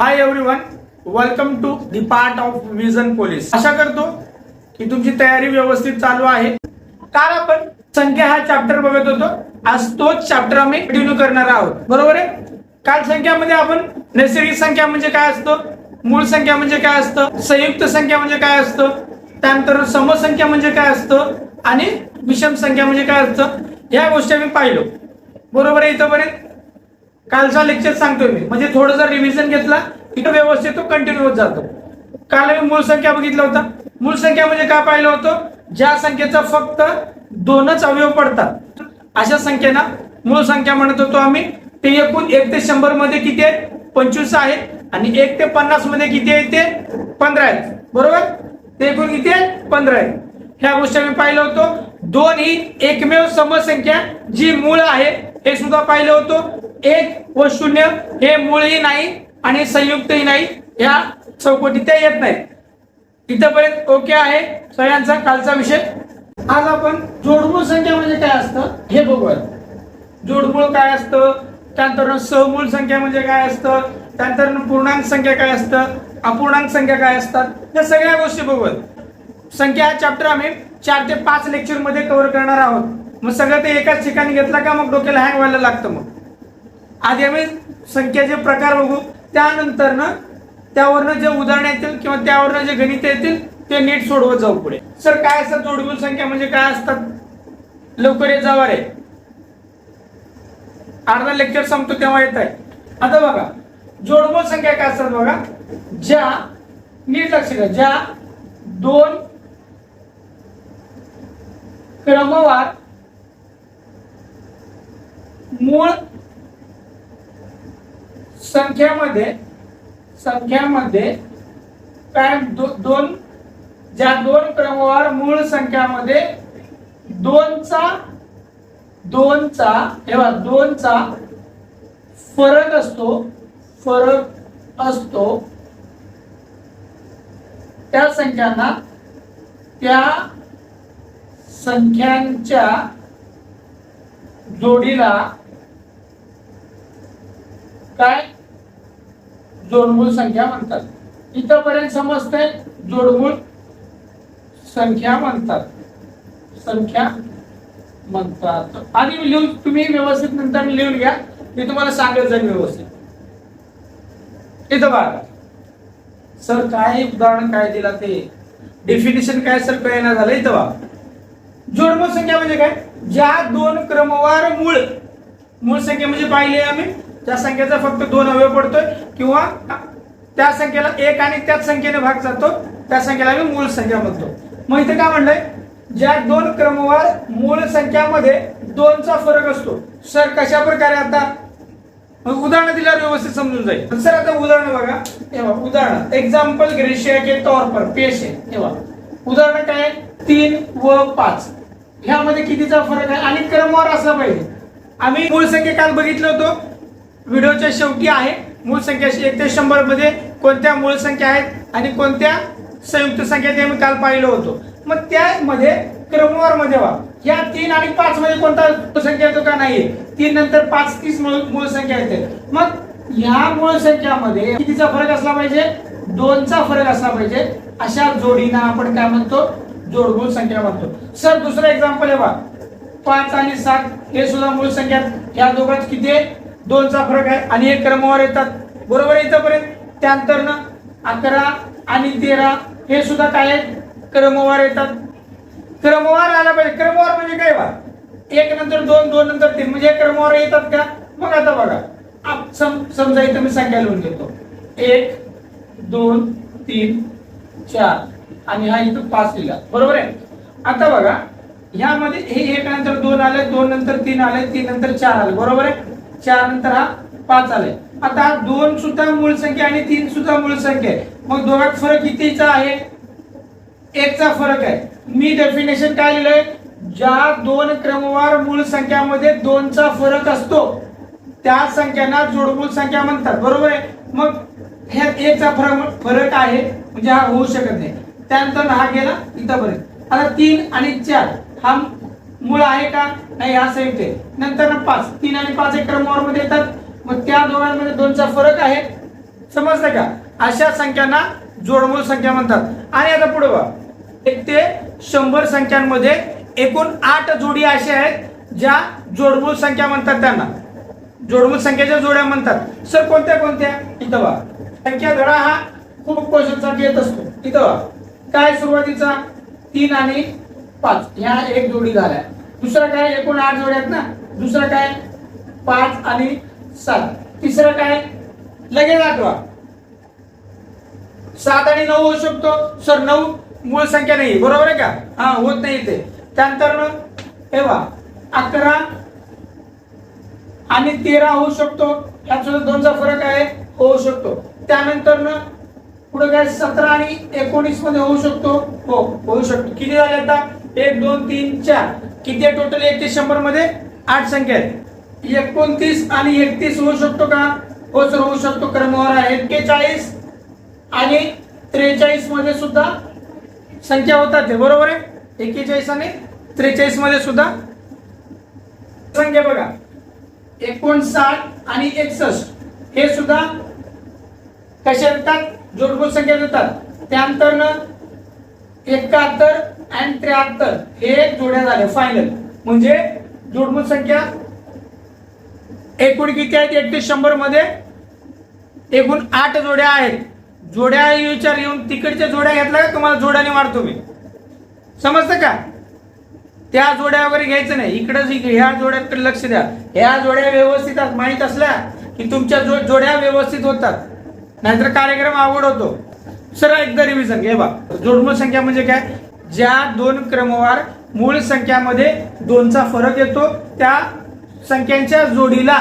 Hi everyone welcome to the part of vision police आशा करतो की तुमची तयारी व्यवस्थित चालू आहे. काल आपण संख्या हा चॅप्टर बघत होतो. आज तोच चॅप्टर आम्ही कंटिन्यू करणार आहोत. बरोबर आहे? काल संख्यामध्ये आपण नैसर्गिक संख्या म्हणजे काय असतं? मूळ संख्या म्हणजे काय असतं? संयुक्त संख्या म्हणजे काय असतं? त्यानंतर समसंख्या म्हणजे काय असतं? आणि विषम संख्या म्हणजे काय असतं? या गोष्टी आम्ही पाहिलो. बरोबर आहे इथंपर्यंत? कालचा लेक्चर सांगतोय मी. म्हणजे थोडं जर रिव्हिजन घेतला इथं व्यवस्थित तो कंटिन्यू होत जातो. काल मी मूळ संख्या बघितलं होता. मूळ संख्या म्हणजे काय पाहिलं होतं? ज्या संख्येचा फक्त दोनच अवयव पडतात अशा संख्येना मूळ संख्या म्हणत होतो आम्ही. ते एकूण एक ते शंभरमध्ये किती आहेत? पंचवीस आहेत. आणि एक ते पन्नासमध्ये किती आहे ते? पंधरा आहेत. बरोबर? ते एकूण किती आहेत? पंधरा आहेत. ह्या गोष्टी आम्ही पाहिलं होतो. दोन ही एकमेव समसंख्या जी मूळ आहे हे सुद्धा पाहिलं होतं. एक व शून्य हे मूळही नाही आणि संयुक्तही नाही. या चौकटी त्या येत नाहीत. इथंपर्यंत ओके आहे सगळ्यांचा कालचा विषय. आज आपण जोडमूळ संख्या म्हणजे काय असतं हे बघूया जोडमूळ काय असतं? त्यानंतर सहमूळ संख्या म्हणजे काय असतं? त्यानंतर पूर्णांक संख्या काय असतं? अपूर्णांक संख्या काय असतात? या सगळ्या गोष्टी बघूयात. संख्या हा चॅप्टर आम्ही चार ते पाच लेक्चरमध्ये कव्हर करणार आहोत. मग सगळं ते एकाच ठिकाणी घेतला का मग डोक्याला हँग व्हायला लागतं मग? आधी आम्ही संख्याचे प्रकार बघू. त्यानंतर ना त्यावरनं जे उदाहरण येतील किंवा त्यावरनं जे गणित येतील ते नीट सोडवत जाऊ पुढे. सर काय असतात जोडमूळ संख्या म्हणजे काय असतात? लवकर येत जावा रे अर्धा लेक्चर संपतो तेव्हा येत आहे. आता बघा जोडबोल संख्या काय असतात बघा? ज्या नीट लक्ष द्या ज्या दोन क्रमवार मूळ संख्यामध्ये संख्यामध्ये काय दो- दोन ज्या दोन क्रमवार मूळ संख्यामध्ये दोनचा दोनचा तेव्हा दोनचा फरक असतो फरक असतो. त्या संख्यांना त्या संख्यांच्या जोडीला काय जोडमूळ संख्या म्हणतात. इथंपर्यंत समजते जोडमूळ संख्या म्हणतात. संख्या म्हणतात. आणि लिहून तुम्ही व्यवस्थित नंतर लिहून घ्या. मी तुम्हाला सांगत जाईल व्यवस्थित. इथं बघा. सर काय उदाहरण काय दिला ते? डेफिनेशन काय सर? कळेना झालं. इथं बघा. जोडमूळ संख्या म्हणजे काय? ज्या दोन क्रमवार मूळ. मूळ संख्या म्हणजे पाहिली आम्ही. त्या संख्येचा फक्त दोन अवयव पडतोय किंवा त्या संख्येला एक आणि त्याच संख्येने भाग जातो. त्या संख्येला आम्ही मूळ संख्या म्हणतो. मग इथे काय म्हणलंय? ज्या दोन क्रमवार मूळ संख्यामध्ये दोनचा फरक असतो. सर कशा प्रकारे आता उदाहरण दिल्यावर व्यवस्थित समजून जाईल. सर आता उदाहरण बघा. तेव्हा उदाहरण. एक्झाम्पल ग्रेशिया के तौर पर पेश आहे तेव्हा उदाहरण काय? तीन व पाच. ह्यामध्ये कितीचा फरक आहे? आणि क्रमवार असला पाहिजे. आम्ही मूळ संख्या काल बघितलं होतं. व्हिडिओच्या शेवटी आहे. मूळ संख्या एक ते शंभरमध्ये कोणत्या मूळ संख्या आहेत आणि कोणत्या संयुक्त संख्या ते आम्ही काल पाहिलं होतो. मग त्यामध्ये क्रमवारमध्ये वा या तीन आणि पाच मध्ये कोणता संख्या येतो का नाहीये? तीन नंतर पाच तीस मूळ संख्या येते. मग ह्या मूळ संख्यामध्ये कितीचा फरक असला पाहिजे? दोनचा फरक असला पाहिजे. अशा जोडीना आपण काय म्हणतो? जोडमूळ संख्या म्हणतो. सर दुसरं एक्झाम्पल आहे बा पाच आणि सात हे सुद्धा मूळ संख्या या दोघांत किती आहे? दोनचा फरक आहे आणि एक क्रमवार येतात. बरोबर इथंपर्यंत? त्यानंतर ना अकरा आणि तेरा हे सुद्धा काय आहेत? क्रमवार येतात. क्रमवार आला पाहिजे. क्रमवार म्हणजे काय बा? एक नंतर दोन दोन नंतर तीन. म्हणजे क्रमवार येतात का? मग आता बघा. आप- सम- समजा इथं मी संख्या लिहून घेतो. एक दोन तीन चार. आणि हा इथं पाच लिहिला. बरोबर आहे? आता बघा. ह्यामध्ये हे एक नंतर दोन आले दोन नंतर तीन आले तीन नंतर चार आले. बरोबर आहे? चार नंतर हा पाच आलाय आता दोन सुद्धा मूळ संख्या आणि तीन सुद्धा मूळ संख्या आहे. मग दोघात फरक कितीचा आहे? एकचा फरक आहे. मी डेफिनेशन काय लिहिलंय? ज्या दोन क्रमवार मूळ संख्यामध्ये दोनचा फरक असतो त्या संख्यांना जोडमूळ संख्या म्हणतात. बरोबर आहे? मग ह्यात एकचा फरक फरक आहे. म्हणजे हा होऊ शकत नाही. त्यानंतर हा गेला इथंपर्यंत. आता तीन आणि चार हा मूळ आहे का? नाही असं येते नंतर पाच तीन आणि पाच एक क्रमवारमध्ये येतात. मग त्या दोघांमध्ये दोनचा फरक आहे. समजलं का? अशा संख्यांना जोडमूळ संख्या म्हणतात. आणि आता पुढे बघा. एक ते शंभर संख्यांमध्ये एकूण आठ जोडी अशा आहेत ज्या जोडमूळ संख्या म्हणतात त्यांना. जोडमूळ संख्येच्या जोड्या म्हणतात. सर कोणत्या कोणत्या? इथं बघा. संख्या धडा हा खूप क्वेश्चनसाठी येत असतो. इथं बघा. काय सुरुवातीचा? तीन आणि पाच. ह्या एक जोडी झाल्या. दुसरा काय एकूण आठ जोड्या आहेत ना? दुसरा काय? पाच आणि सात. तिसरं काय? लगेच आठवा. सात आणि नऊ होऊ शकतो. सर नऊ मूळ संख्या नाही. बरोबर आहे का? हा होत नाही ते. त्यानंतर हे वा अकरा आणि तेरा होऊ शकतो. यात सुद्धा दोनचा फरक आहे. होऊ शकतो. त्यानंतर पुढे काय? सतरा आणि एकोणीसमध्ये होऊ शकतो. हो होऊ शकतो. किती झाले आता? एक दोन तीन चार. किती टोटल एक ते शंभरमध्ये आठ संख्या आहेत. एकोणतीस आणि एकतीस होऊ शकतो का? हो सर होऊ शकतो. क्रमवार आहे. एक्केचाळीस आणि त्रेचाळीसमध्ये सुद्धा संख्या होतात बरोबर आहे? एक्केचाळीस आणि त्रेचाळीसमध्ये सुद्धा संख्या बघा. एकोणसाठ आणि एकसष्ट हे सुद्धा कशा येतात? जोडभूत संख्या देतात. त्यानंतर एकाहत्तर आणि त्र्याहत्तर. हे जोड्या झाले फायनल म्हणजे जोडमूळ संख्या एकूण किती आहेत? एक ते शंभरमध्ये एकूण आठ जोड्या आहेत. जोड्या विचार येऊन तिकडच्या जोड्या घेतल्या का तुम्हाला जोड्याने मारतो मी? समजतं का? त्या जोड्या वगैरे घ्यायचं नाही. इकडं ह्या जोड्याकडे लक्ष द्या. ह्या जोड्या व्यवस्थित माहीत असल्या की तुमच्या जो जोड्या व्यवस्थित होतात. नाहीतर कार्यक्रम आवड होतो. सर एकदा रिव्हिजन घे बा जोडमूळ संख्या म्हणजे काय? ज्या दोन क्रमवार मूळ संख्यामध्ये दोनचा फरक येतो त्या संख्यांच्या जोडीला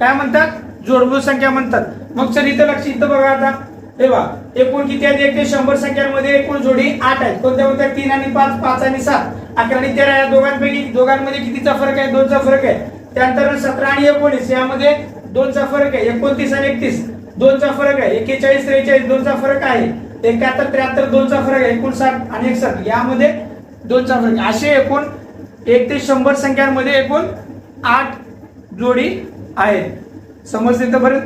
काय म्हणतात? जोडभूत संख्या म्हणतात. मग सर इथं लक्ष इथं बघा आता. हे बा एकूण किती आहेत? एक ते शंभर संख्यांमध्ये एकूण जोडी आठ आहेत. कोणत्या कोणत्या? तीन आणि पाच पाच आणि सात. अकरा आणि तेरा या दोघांपैकी दोघांमध्ये कितीचा फरक आहे? दोनचा फरक आहे. त्यानंतर सतरा आणि एकोणीस यामध्ये दोनचा फरक आहे. एकोणतीस आणि एकतीस दोनचा फरक आहे. एक्केचाळीस त्रेचाळीस दोनचा फरक आहे. एकाहत्तर त्र्याहत्तर दोनचा फरक आहे एकोणसाठ आणि एकसष्ट. यामध्ये दोनचा फरक असे एकूण एक ते शंभर संख्यांमध्ये एकूण आठ जोडी आहेत. समजते तर बरं?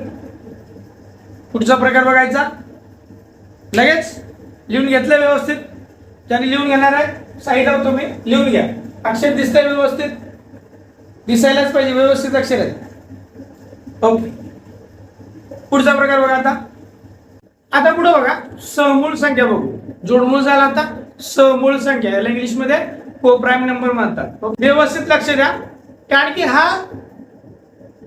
पुढचा प्रकार बघायचा. लगेच लिहून घेतलं व्यवस्थित. ज्यांनी लिहून घेणार आहे साईड आहोत तुम्ही लिहून घ्या. अक्षर दिसतंय व्यवस्थित. दिसायलाच पाहिजे. व्यवस्थित अक्षर आहे ओके. पुढचा प्रकार बघा आता. आता पुढे बघा. समूळ संख्या बघू. जोडमूळ झाला आता समूळ संख्या. याला इंग्लिशमध्ये को प्राईम नंबर म्हणतात. व्यवस्थित लक्ष द्या. कारण की हा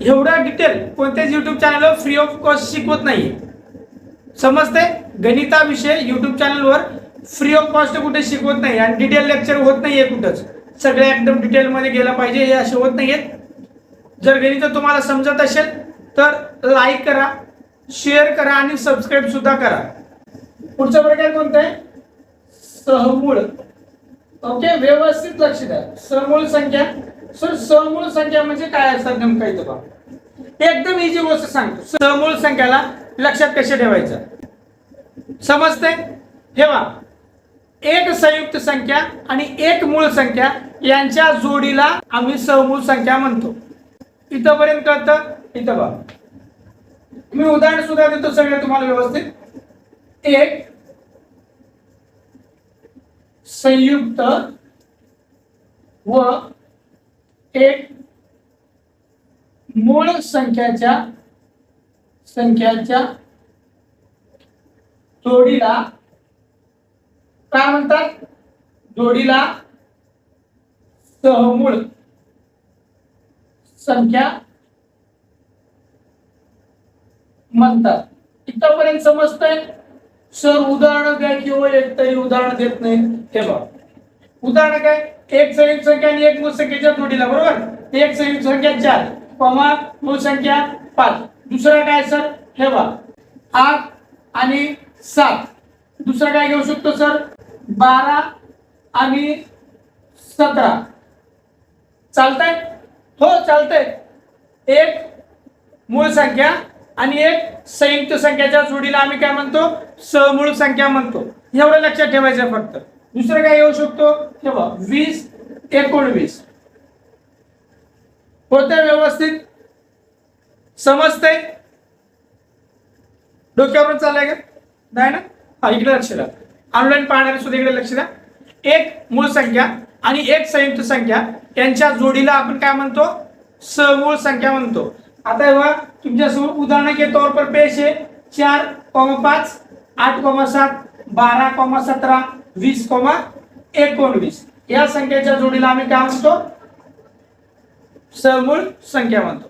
एवढा डिटेल कोणत्याच युट्यूब चॅनलवर फ्री ऑफ कॉस्ट शिकवत नाहीये. समजते गणिताविषयी युट्यूब चॅनलवर फ्री ऑफ कॉस्ट कुठे शिकवत नाही आणि डिटेल लेक्चर होत नाहीये कुठंच. सगळे एकदम डिटेलमध्ये गेलं गेला पाहिजे हे असे होत नाहीयेत. जर गणित तुम्हाला समजत असेल तर लाईक करा. शेअर करा आणि सबस्क्राईब सुद्धा करा. पुढचा प्रकार कोणता आहे? सहमूळ ओके व्यवस्थित लक्ष द्या. समूळ संख्या. सर समूळ संख्या म्हणजे काय असतात नेमकं इथं बघा. एकदम इझी गोष्ट सांगतो. समूळ संख्याला लक्षात कसे ठेवायचं? समजते ठेवा एक संयुक्त संख्या आणि एक मूळ संख्या यांच्या जोडीला आम्ही समूळ संख्या म्हणतो. इथंपर्यंत कळतं? इथं बघा. मी उदाहरण सुद्धा देतो सगळे तुम्हाला व्यवस्थित. एक संयुक्त व एक मूळ संख्याच्या संख्याच्या जोडीला काय म्हणतात? जोडीला सहमूळ संख्या म्हणतात. इथपर्यंत समजतंय? सर उदाहरण काय किंवा एक तरी उदाहरण देत नाही. हे बघ. उदाहरण काय? एक संयुक्त संख्या आणि एक मूळ संख्येच्या जोडीला बरोबर? एक संयुक्त संख्या चार कॉमा मूळ संख्या पाच. दुसरा काय सर? हे बघ. आठ आणि सात. दुसरा काय घेऊ शकतो सर? बारा आणि सतरा. चालतंय? हो चालतंय. एक मूळ संख्या आणि एक संयुक्त संख्याच्या जोडीला आम्ही काय म्हणतो? सहमूळ संख्या म्हणतो. एवढं लक्षात ठेवायचं फक्त. दुसरं काय येऊ शकतो? हे वीस एकोणवीस. होत व्यवस्थित? समजते डोक्यावरून चाललंय का? नाही ना? हा इकडे लक्ष द्या. ऑनलाईन पाहणारे सुद्धा इकडे लक्ष द्या. एक मूळ संख्या आणि एक संयुक्त संख्या यांच्या जोडीला आपण काय म्हणतो? समूळ संख्या म्हणतो. आता बघा तुमच्यासमोर उदाहरण के तौर पर पेश आहे. चार कॉमा पाच आठ कॉमा सात बारा कॉमा सतरा वीस कॉमा एकोणवीस. या संख्येच्या जोडीला आम्ही काय म्हणतो? सहमूळ संख्या म्हणतो.